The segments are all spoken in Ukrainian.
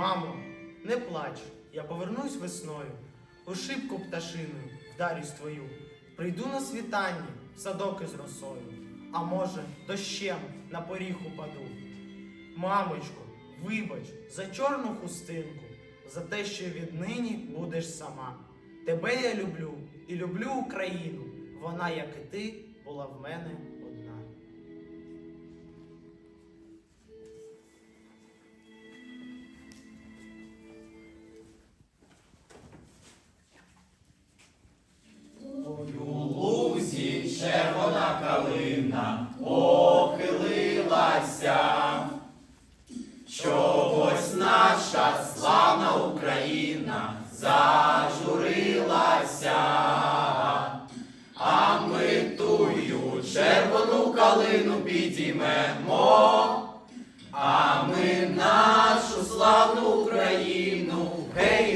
Мамо, не плач, я повернусь весною, у шибку пташиною вдарюсь твою. Прийду на світанні, в садок із росою, а може, дощем на поріг упаду. Мамочко, вибач за чорну хустинку, за те, що віднині будеш сама. Тебе я люблю і люблю Україну. Вона, як і ти, була в мене одна. Чогось наша славна Україна зажурилася. А ми тую червону калину підіймемо. А ми нашу славну Україну гей,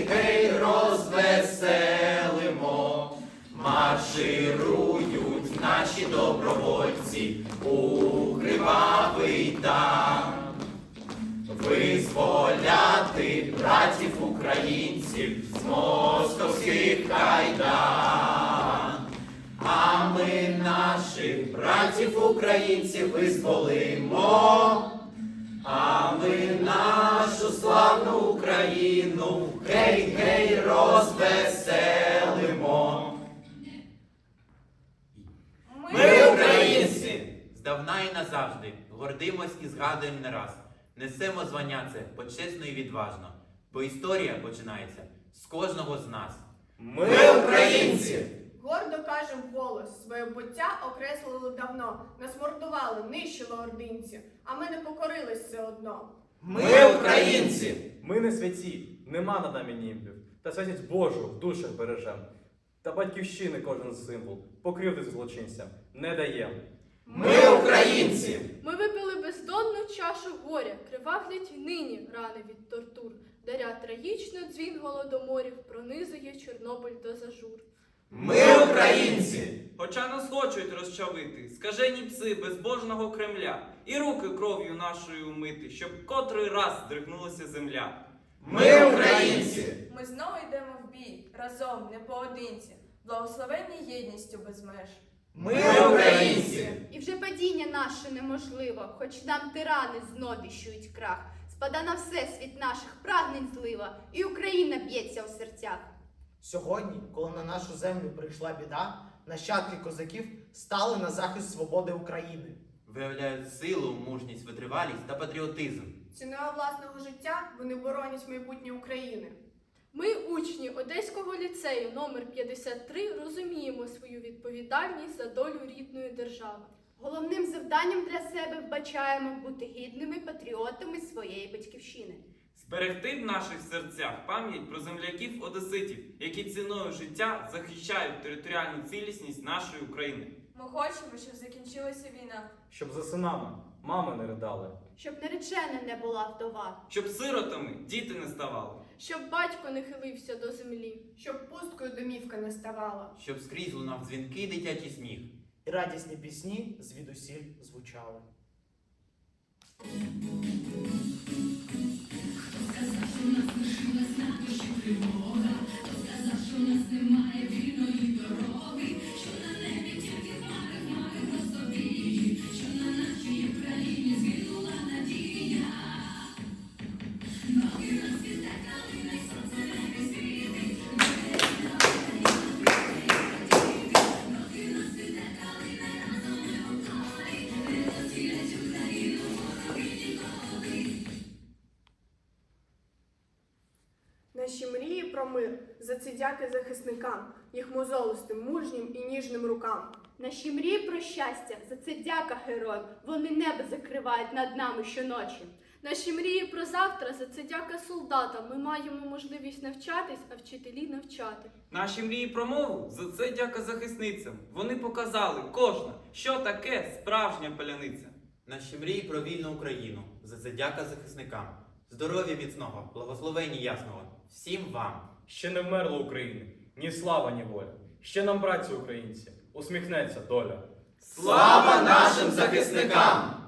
Визволяти братів українців з московських кайдан. А ми наших братів українців визволимо. А ми нашу славну Україну гей, гей, розвеселимо. Ми українці! Здавна і назавжди гордимось і згадуємо не раз. Несемо звання це почесно і відважно, бо історія починається з кожного з нас. Ми українці! Гордо кажем голос, своє буття окреслили давно, нас мордували, нищили ординці, а ми не покорились все одно. Ми українці! Ми не святі, нема над нами німбів, та святість Божу в душах бережем. Та батьківщини кожен символ, покривди злочинцям не даєм. Ми українці! Ми випили чашу горя, кривавлять й нині рани від тортур. Даря трагічно дзвін голодоморів, пронизує Чорнобиль до зажур. Ми українці! Хоча нас хочуть розчавити, скажені пси безбожного Кремля, і руки кров'ю нашою умити, щоб котрий раз здригнулася земля. Ми українці! Ми знову йдемо в бій, разом, не поодинці, благословенні єдністю без меж. Ми українці! І вже падіння наше неможливо, хоч нам тирани знов віщують крах. Спада на все світ наших прагнень злива, і Україна б'ється у серцях. Сьогодні, коли на нашу землю прийшла біда, нащадки козаків стали на захист свободи України. Виявляють силу, мужність, витривалість та патріотизм. Ціною власного життя вони боронять майбутнє України. Ми, учні Одеського ліцею номер 53, розуміємо свою відповідальність за долю рідної держави. Головним завданням для себе вбачаємо бути гідними патріотами своєї батьківщини. Зберегти в наших серцях пам'ять про земляків одеситів, які ціною життя захищають територіальну цілісність нашої України. Ми хочемо, щоб закінчилася війна. Щоб за синами мами не ридали. Щоб наречена не була вдова, Щоб сиротами діти не ставали. Щоб батько не хилився до землі. Щоб пусткою домівка не ставала. Щоб скрізь лунав дзвінки дитячий сміх. І радісні пісні звідусіль звучали. Наші мир, за це дяки захисникам, їх мозолистим, мужнім і ніжним рукам. наші мрії про щастя, за це дяка героям. Вони небо закривають над нами щоночі. Наші мрії про завтра за це дяка солдатам. Ми маємо можливість навчатись, а вчителі навчати. Наші мрії про мову за це дяка захисницям. Вони показали кожна, що таке справжня паляниця. Наші мрії про вільну Україну. За це дяка захисникам. Здоров'я міцного, благословення ясного. Всім вам! Ще не вмерла України, ні слава, ні воля. Ще нам, братці українці, усміхнеться доля. Слава нашим захисникам!